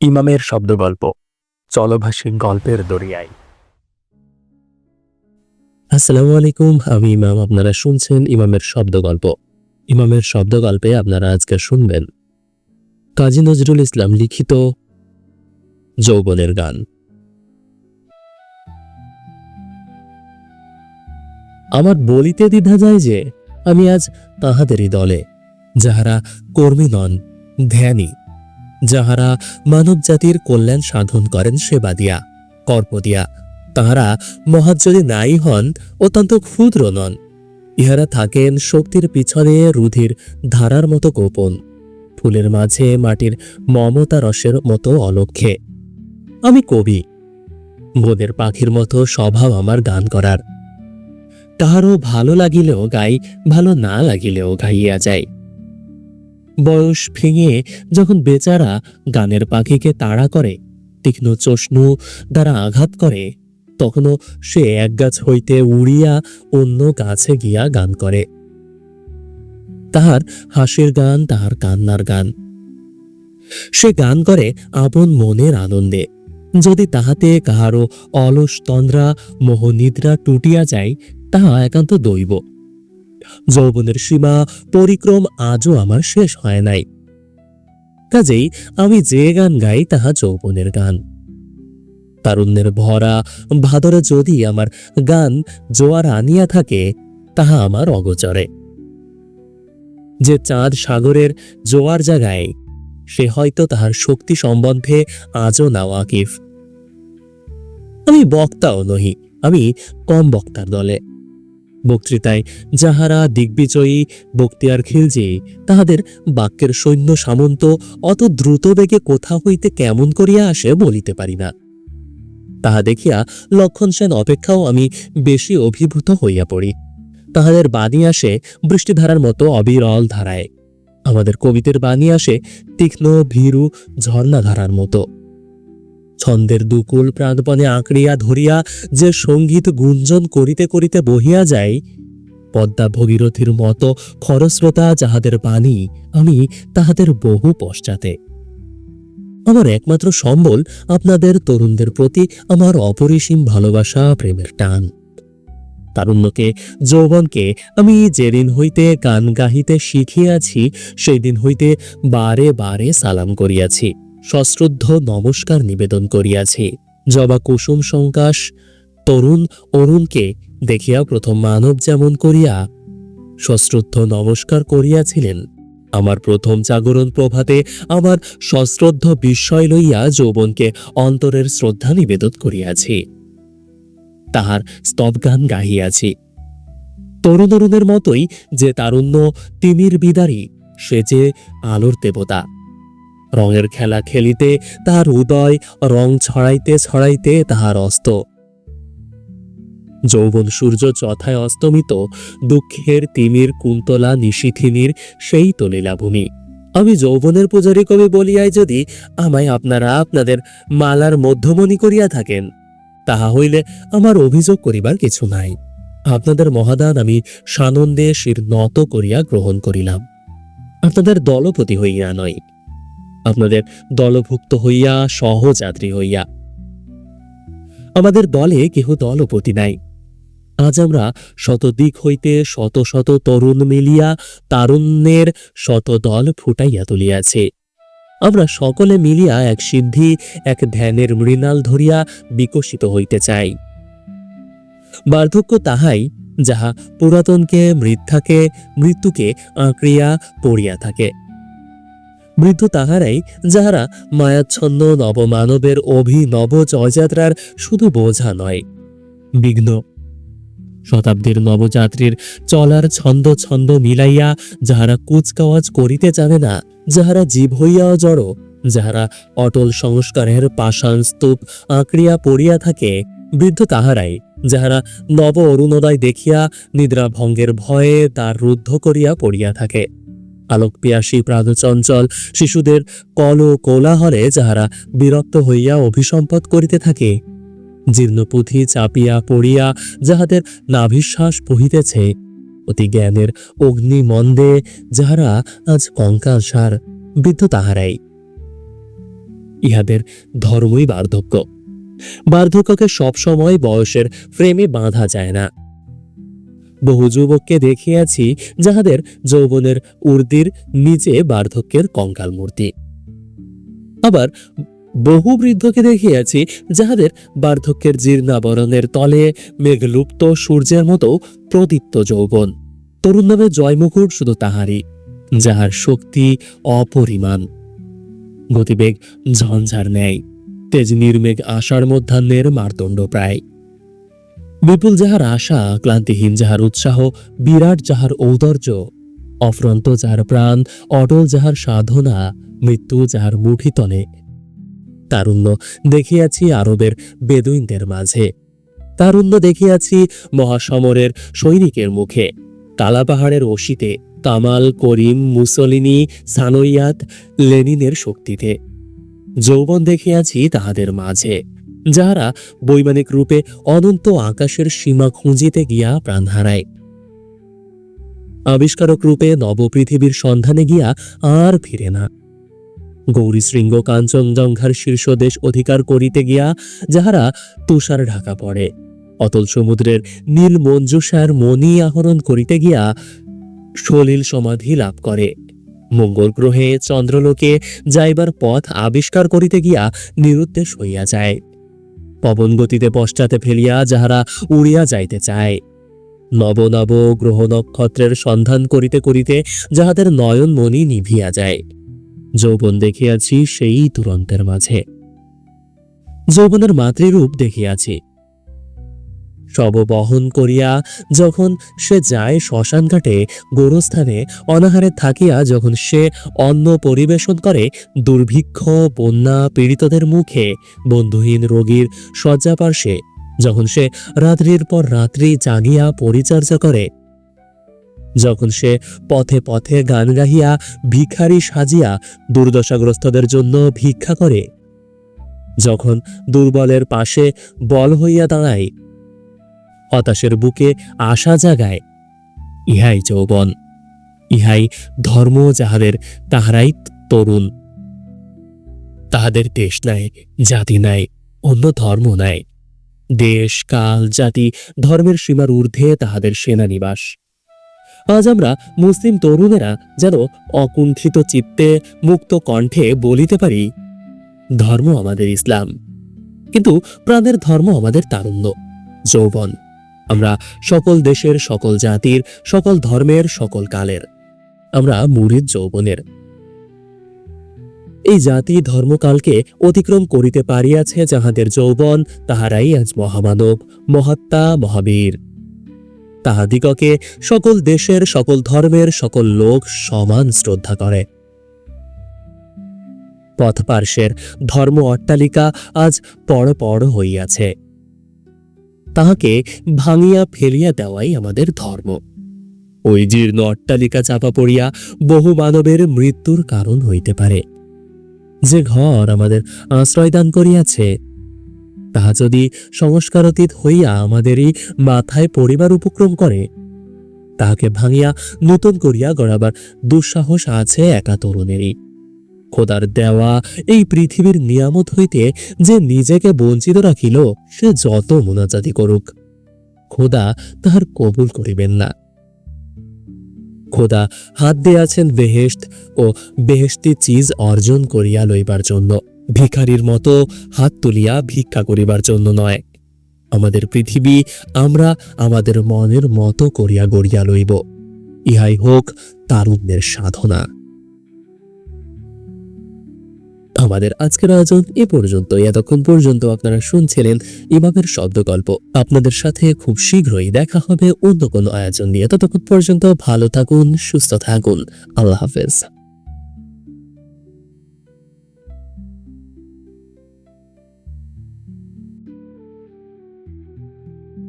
ইমামের শব্দগল্প, চলভাষী গল্পের দরিয়ায়। আসসালামু আলাইকুম, আমি ইমাম, আপনারা শুনছেন ইমামের শব্দ গল্প ইমামের শব্দ গল্পে আপনারা আজকে শুনবেন কাজী নজরুল ইসলাম লিখিত যৌবনের গান। আমার বলিতে দ্বিধা যায় যে, আমি আজ তাহাদেরই দলে, যাহারা কর্মী নন, ধ্যানী যাহারা মানব জাতির কল্যাণ সাধন করেন সেবা দিয়া। কর্প দিয়া। তাহারা মহাৎ যদি নাই হন, অত্যন্ত ক্ষুদ্র নন। ইহারা থাকেন শক্তির পিছনে রুধির ধারার মতো গোপন। ফুলের মাঝে মাটির মমতা রসের মতো অলক্ষে। আমি কবি। বোনের পাখির মতো স্বভাব আমার গান করার। কাহারও ভালো লাগিলেও গাই, ভালো না লাগিলেও গাইয়া যায়। বয়স ভেঙে যখন বেচারা গানের পাখিকে তাড়া করে, তীক্ষ্ণ চষ্ণু দ্বারা আঘাত করে, তখনও সে এক গাছ হইতে উড়িয়া অন্য গাছে গিয়া গান করে। তাহার হাসির গান, তাহার কান্নার গান। সে গান করে আপন মনের আনন্দে। যদি তাহাতে কাহারও অলস তন্দ্রা, মোহনিদ্রা টুটিয়া যায়, তাহা একান্ত দৈব। যৌবনের সীমা, পরিক্রম আজও আমার শেষ হয় নাই। কাজেই আমি যে গান গাই তাহা যৌবনের গান। তারুণ্যের ভরা ভাদরে যদি আমার গান জোয়ার আনিয়া থাকে, তাহা আমার অগোচরে। যে চাঁদ সাগরের জোয়ার জাগায়, সে হয়তো তাহার শক্তি সম্বন্ধে আজও না ওয়াকিফ আমি বক্তাও নহি, আমি কম বক্তার দলে। বক্তৃতায়, যাহারা দিগ্বিজয়ী বক্তিয়ার খিলজি, তাহাদের বাক্যের সৈন্য সামন্ত অত দ্রুত বেগে কোথা হইতে কেমন করিয়া আসে বলিতে পারি না। তাহা দেখিয়া লক্ষণ সেন অপেক্ষাও আমি বেশি অভিভূত হইয়া পড়ি। তাহাদের বাণী আসে বৃষ্টিধারার মতো অবিরল ধারায়। আমাদের কবিদের বাণী আসে তীক্ষ্ণ, ভীরু ঝর্ণাধারার মতো। ছন্দের দুকুল প্রাণপণে আঁকড়িয়া ধরিয়া যে সংগীত গুঞ্জন করিতে করিতে বহিয়া যায়, পদ্মা ভগীরথীর মতো খরস্রোতা যাহাদের বাণী, আমি তাহাদের বহু পশ্চাতে। আমার একমাত্র সম্বল আপনাদের তরুণদের প্রতি আমার অপরিসীম ভালোবাসা, প্রেমের টান। তারুণ্যকে, যৌবনকে, আমি যেদিন হইতে গান গাহিতে শিখিয়াছি সেই দিন হইতে বারে বারে সালাম করিয়াছি। সশ্রদ্ধ নমস্কার নিবেদন করিয়াছি। জবা কুসুম সংকাশ, তরুণ অরুণকে দেখিয়া প্রথম মানব যেমন করিয়া সশ্রদ্ধ নমস্কার করিয়াছিলেন, আমার প্রথম জাগরণ প্রভাতে আমার সশ্রদ্ধ বিস্ময় লইয়া যৌবনকে অন্তরের শ্রদ্ধা নিবেদন করিয়াছি। তাহার স্তবগান গাহিয়াছি। তরুণ তরুণের মতোই যে তারুণ্য তিমির বিদারী, সে যে আলোর দেবতা। রঙের খেলা খেলিতে তাহার উদয়, রং ছড়াইতে ছড়াইতে তাহার অস্ত। যৌবন সূর্য চথায় অস্তমিত, দুঃখের তিমির কুন্তলা নিশিথিনীর সেই তো লীলাভূমি। আমি যৌবনের পূজারী কবি বলিয়াই যদি আমায় আপনারা আপনাদের মালার মধ্যমণি করিয়া থাকেন, তাহা হইলে আমার অভিযোগ করিবার কিছু নাই। আপনাদের মহাদান আমি সানন্দে শির নত করিয়া গ্রহণ করিলাম। আপনাদের দলপতি হইয়া নয়। আপনাদের দলভুক্ত হইয়া সহযাত্রী হইয়া। আমাদের দলে কেহ দলপতি নাই। আজ আমরা শত দিক হইতে শত শত তরুণ মিলিয়া তারুণ্যের শত দল ফুটাইয়া তুলিয়াছে। আমরা সকলে মিলিয়া এক সিদ্ধি এক ধ্যানের মৃণাল ধরিয়া বিকশিত হইতে চাই। বার্ধক্য তাহাই যাহা পুরাতনকে মৃদ্ধাকে মৃত্যুকে আঁকড়িয়া পড়িয়া থাকে। বৃদ্ধ তাহারাই, যাহারা মায়াচ্ছন্ন নবমানবের অভিনব জয়যাত্রার শুধু বোঝা নয়। বিঘ্ন। শতাব্দীর নবযাত্রীর চলার ছন্দ ছন্দ মিলাইয়া যাহারা কুচকাওয়াজ করিতে জানে না, যাহারা জীব হইয়াও জড়ো যাহারা অটল সংস্কারের পাষাণ স্তূপ আঁকড়িয়া পড়িয়া থাকে, বৃদ্ধ তাহারাই, যাহারা নব অরুণোদয় দেখিয়া নিদ্রা ভঙ্গের ভয়ে তার রুদ্ধ করিয়া পড়িয়া থাকে। আলোক পিয়াসী প্রাণচঞ্চল। শিশুদের কল ও কোলাহলে যাহারা বিরক্ত হইয়া অভিসম্পদ করিতে থাকে। জীর্ণপুঁথি চাপিয়া পড়িয়া যাহাদের নাভিশ্বাস বহিতেছে। অতি জ্ঞানের অগ্নিমন্দে যাহারা আজ কঙ্কালসার বৃদ্ধ তাহারাই। ইহাদের ধর্মই বার্ধক্য। বার্ধক্যকে সবসময় বয়সের ফ্রেমে বাঁধা যায় না। বহু যুবককে দেখিয়াছি যাহাদের যৌবনের উর্দির নিচে বার্ধক্যের কঙ্কাল মূর্তি। আবার বহু বৃদ্ধকে দেখিয়াছি যাহাদের বার্ধক্যের জীর্ণাবরণের তলে মেঘলুপ্ত সূর্যের মতো প্রদীপ্ত যৌবন। তরুণ নামে জয়মুকুট শুধু তাহারই, যাহার শক্তি অপরিমাণ। গতিবেগ ঝঞ্ঝার ন্যায়, তেজ নির্মেঘ আশার মধ্যাহ্নের মারদণ্ড প্রায়। বিপুল যাহার আশা, ক্লান্তিহীন যাহার উৎসাহ, বিরাট যাহার ঔদর্য, অফ্রন্ত যাহার প্রাণ, অটল যাহার সাধনা, মৃত্যু যাহার মুঠিতলে তারুণ্য দেখিয়াছি আরবের বেদুইনদের মাঝে। তারুণ্য দেখিয়াছি মহাসমরের সৈনিকের মুখে। কালা পাহাড়ের অসিতে কামাল, করিম, মুসলিনি, সানইয়াত, লেনিনের শক্তিতে। যৌবন দেখিয়াছি তাহাদের মাঝে। যাহারা বৈমানিক রূপে অনন্ত আকাশের সীমা খুঁজিতে গিয়া প্রাণ হারায়। আবিষ্কারক রূপে নবপৃথিবীর সন্ধানে গিয়া আর ফিরে না। গৌরী শৃঙ্গ কাঞ্চনজঙ্ঘার শীর্ষদেশ অধিকার করিতে গিয়া যাহারা তুষার ঢাকা পড়ে, অতল সমুদ্রের নীল মঞ্জুষার মণি আহরণ করিতে গিয়া সলিল সমাধি লাভ করে। মঙ্গল গ্রহে চন্দ্রলোকে যাইবার পথ আবিষ্কার করিতে গিয়া নিরুদ্দেশ হইয়া যায়। পবন গতিতে পশ্চাতে ফেলিয়া যাহারা উড়িয়া যাইতে চায়। নব নব গ্রহ নক্ষত্রের সন্ধান করিতে করিতে যাহাদের নয়ন মনি নিভিয়া যায়। যৌবন দেখিয়াছি সেই তুরন্তের মাঝে। যৌবনের মাতৃরূপ দেখিয়াছি। শব বহন করিয়া যখন সে যায় শ্মশান ঘাটে, গোরস্থানে অনাহারে থাকিয়া যখন সে অন্ন পরিবেশন করে, দুর্ভিক্ষ, বন্যা পীড়িতদের মুখে, বন্ধুহীন রোগীর শয্যাপার্শ্বে যখন সে রাত্রির পর রাত্রি জাগিয়া পরিচর্যা করে, যখন সে পথে পথে গান গাহিয়া ভিখারি সাজিয়া দুর্দশাগ্রস্তদের জন্য ভিক্ষা করে, যখন দুর্বলের পাশে বল হইয়া দাঁড়ায় হতাশের বুকে আশা জাগায়। ইহাই যৌবন, ইহাই ধর্ম যাহাদের, তাহারাই তরুণ। তাহাদের দেশ নাই, জাতি নাই, অন্য ধর্ম নাই। দেশ, কাল, জাতি, ধর্মের সীমার ঊর্ধ্বে তাহাদের সেনানিবাস আজ আমরা মুসলিম তরুণেরা যেন অকুণ্ঠিত চিত্তে, মুক্ত কণ্ঠে বলিতে পারি, ধর্ম আমাদের ইসলাম। কিন্তু প্রাণের ধর্ম আমাদের তারুণ্য, যৌবন। আমরা সকল দেশের, সকল জাতির, সকল ধর্মের, সকল কালের। আমরা মুরিদ যৌবনের। এই জাতি ধর্মকালকে অতিক্রম করিতে পারিয়াছে যাহাদের যৌবন, তাহারাই আজ মহামানব, মহাত্মা, মহাবীর। তাহাদিগকে সকল দেশের, সকল ধর্মের, সকল লোক সমান শ্রদ্ধা করে। পথপার্শ্বের ধর্ম অট্টালিকা আজ পড় পড় হইয়াছে। তাহাকে ভাঙিয়া ফেলিয়া দেওয়াই আমাদের ধর্ম। ওই জীর্ণ অট্টালিকা চাপা পড়িয়া বহু মানবের মৃত্যুর কারণ হইতে পারে। যে ঘর আমাদের আশ্রয়দান করিয়াছে, তাহা যদি সংস্কারাতীত হইয়া আমাদেরই মাথায় পরিবার উপক্রম করে, তাহাকে ভাঙিয়া নূতন করিয়া গড়াবার দুঃসাহস আছে একা তরুণেরই। খোদার দেওয়া এই পৃথিবীর নিয়ামত হইতে যে নিজেকে বঞ্চিত রাখিল, সে যত মোনাজাতি করুক। খোদা তাহার কবুল করিবেন না। খোদা হাত দিয়াছেন বেহেশত ও বেহেশতি চিজ অর্জন করিয়া লইবার জন্য। ভিখারির মতো হাত তুলিয়া ভিক্ষা করিবার জন্য নয়। আমাদের পৃথিবী আমরা আমাদের মনের মতো করিয়া গড়িয়া লইব। ইহাই হোক তারুণ্যের সাধনা। আমাদের আজকের আয়োজন এ পর্যন্ত এতক্ষণ পর্যন্ত আপনারা শুনছিলেন ইমামের শব্দগল্প। আপনাদের সাথে খুব শীঘ্রই দেখা হবে অন্য কোনো আয়োজন নিয়ে। ততক্ষণ পর্যন্ত ভালো থাকুন, সুস্থ থাকুন। আল্লাহ হাফেজ।